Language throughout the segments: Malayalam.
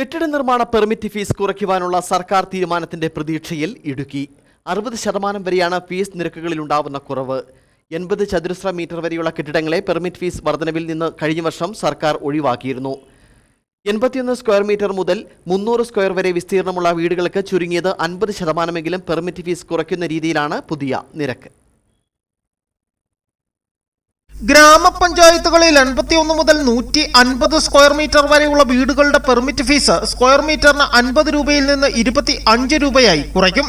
കെട്ടിട നിർമ്മാണ പെർമിറ്റ് ഫീസ് കുറയ്ക്കുവാനുള്ള സർക്കാർ തീരുമാനത്തിന്റെ പ്രതീക്ഷയിൽ ഇടുക്കി. അറുപത് ശതമാനം വരെയാണ് ഫീസ് നിരക്കുകളിൽ ഉണ്ടാവുന്ന കുറവ്. എൺപത് ചതുരശ്ര മീറ്റർ വരെയുള്ള കെട്ടിടങ്ങളെ പെർമിറ്റ് ഫീസ് വർധനവിൽ നിന്ന് കഴിഞ്ഞ വർഷം സർക്കാർ ഒഴിവാക്കിയിരുന്നു. എൺപത്തിയൊന്ന് സ്ക്വയർ മീറ്റർ മുതൽ മുന്നൂറ് സ്ക്വയർ വരെ വിസ്തീർണമുള്ള വീടുകൾക്ക് ചുരുങ്ങിയത് അൻപത് ശതമാനമെങ്കിലും പെർമിറ്റ് ഫീസ് കുറയ്ക്കുന്ന രീതിയിലാണ് പുതിയ നിരക്ക്. ഗ്രാമപഞ്ചായത്തുകളിൽ എൺപത്തിയൊന്ന് മുതൽ നൂറ്റി അൻപത് സ്ക്വയർ മീറ്റർ വരെയുള്ള വീടുകളുടെ പെർമിറ്റ് ഫീസ് സ്ക്വയർ മീറ്ററിന് അൻപത് രൂപയിൽ നിന്ന് ഇരുപത്തി അഞ്ച് രൂപയായി കുറയ്ക്കും.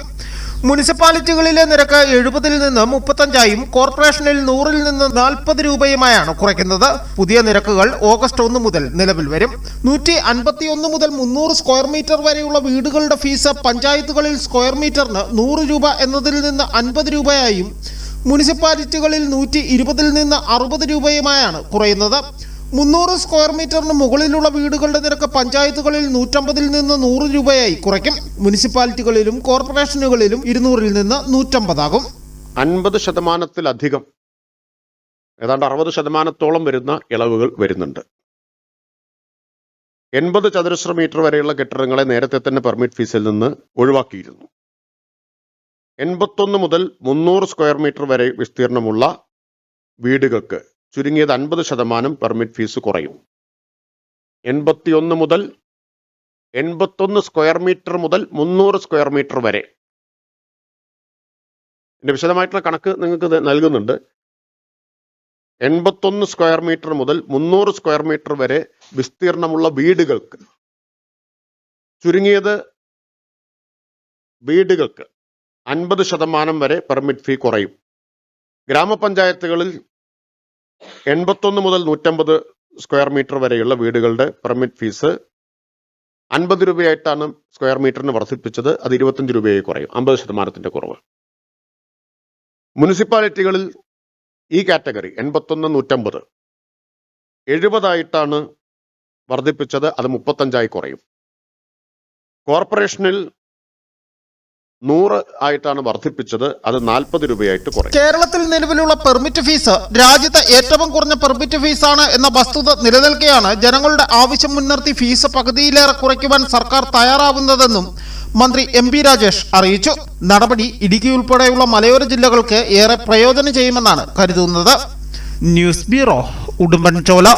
മുനിസിപ്പാലിറ്റികളിലെ നിരക്ക് എഴുപതിൽ നിന്ന് മുപ്പത്തഞ്ചായും കോർപ്പറേഷനിൽ നൂറിൽ നിന്ന് നാൽപ്പത് രൂപയുമായാണ് കുറയ്ക്കുന്നത്. പുതിയ നിരക്കുകൾ ഓഗസ്റ്റ് ഒന്ന് മുതൽ നിലവിൽ വരും. നൂറ്റി അൻപത്തിയൊന്ന് മുതൽ മുന്നൂറ് സ്ക്വയർ മീറ്റർ വരെയുള്ള വീടുകളുടെ ഫീസ് പഞ്ചായത്തുകളിൽ സ്ക്വയർ മീറ്ററിന് നൂറ് രൂപ എന്നതിൽ നിന്ന് അൻപത് രൂപയായും മുനിസിപ്പാലിറ്റികളിൽ നൂറ്റി ഇരുപതിൽ നിന്ന് അറുപത് രൂപയുമായാണ് കുറയുന്നത്. മുന്നൂറ് സ്ക്വയർ മീറ്ററിന് മുകളിലുള്ള വീടുകളുടെ നിരക്ക് പഞ്ചായത്തുകളിൽ നൂറ്റമ്പതിൽ നിന്ന് നൂറ് രൂപയായി കുറയ്ക്കും. മുനിസിപ്പാലിറ്റികളിലും കോർപ്പറേഷനുകളിലും ഇരുന്നൂറിൽ നിന്ന് നൂറ്റമ്പതാകും. അൻപത് ശതമാനത്തിലധികം ഏതാണ്ട് അറുപത് ശതമാനത്തോളം വരുന്ന ഇളവുകൾ വരുന്നുണ്ട്. എൺപത് ചതുരശ്ര മീറ്റർ വരെയുള്ള കെട്ടിടങ്ങളെ നേരത്തെ തന്നെ പെർമിറ്റ് ഫീസിൽ നിന്ന് ഒഴിവാക്കിയിരുന്നു. എൺപത്തൊന്ന് മുതൽ മുന്നൂറ് സ്ക്വയർ മീറ്റർ വരെ വിസ്തീർണമുള്ള വീടുകൾക്ക് ചുരുങ്ങിയത് അൻപത് ശതമാനം പെർമിറ്റ് ഫീസ് കുറയും. എൺപത്തിയൊന്ന് മുതൽ എൺപത്തൊന്ന് സ്ക്വയർ മീറ്റർ മുതൽ മുന്നൂറ് സ്ക്വയർ മീറ്റർ വരെ. എന്റെ വിശദമായിട്ടുള്ള കണക്ക് നിങ്ങൾക്ക് നൽകുന്നുണ്ട്. എൺപത്തൊന്ന് സ്ക്വയർ മീറ്റർ മുതൽ മുന്നൂറ് സ്ക്വയർ മീറ്റർ വരെ വിസ്തീർണമുള്ള വീടുകൾക്ക് ചുരുങ്ങിയത് വീടുകൾക്ക് അൻപത് ശതമാനം വരെ പെർമിറ്റ് ഫീ കുറയും. ഗ്രാമപഞ്ചായത്തുകളിൽ എൺപത്തൊന്ന് മുതൽ നൂറ്റമ്പത് സ്ക്വയർ മീറ്റർ വരെയുള്ള വീടുകളുടെ പെർമിറ്റ് ഫീസ് അൻപത് രൂപയായിട്ടാണ് സ്ക്വയർ മീറ്ററിന് വർദ്ധിപ്പിച്ചത്. അത് ഇരുപത്തഞ്ച് രൂപയായി കുറയും. അമ്പത് ശതമാനത്തിന്റെ കുറവ്. മുനിസിപ്പാലിറ്റികളിൽ ഈ കാറ്റഗറി എൺപത്തൊന്ന് നൂറ്റമ്പത് എഴുപതായിട്ടാണ് വർദ്ധിപ്പിച്ചത്. അത് മുപ്പത്തഞ്ചായി കുറയും. കോർപ്പറേഷനിൽ നൂറ് ആയിട്ടാണ് വർദ്ധിപ്പിച്ചത്. അത് നാൽപ്പത് രൂപയായിട്ട് കുറയും. കേരളത്തിൽ നിലവിലുള്ള പെർമിറ്റ് ഫീസ് രാജ്യത്തെ ഏറ്റവും കുറഞ്ഞ പെർമിറ്റ് ഫീസാണ് എന്ന വസ്തുത നിലനിൽക്കെയാണ് ജനങ്ങളുടെ ആവശ്യം മുൻനിർത്തി ഫീസ് പകുതിയിലേറെ കുറയ്ക്കുവാൻ സർക്കാർ തയ്യാറാവുന്നതെന്നും മന്ത്രി എം പി രാജേഷ് അറിയിച്ചു. നടപടി ഇടുക്കി ഉൾപ്പെടെയുള്ള മലയോര ജില്ലകൾക്ക് ഏറെ പ്രയോജനം ചെയ്യുമെന്നാണ് കരുതുന്നത്. News bureau Udumbanchola.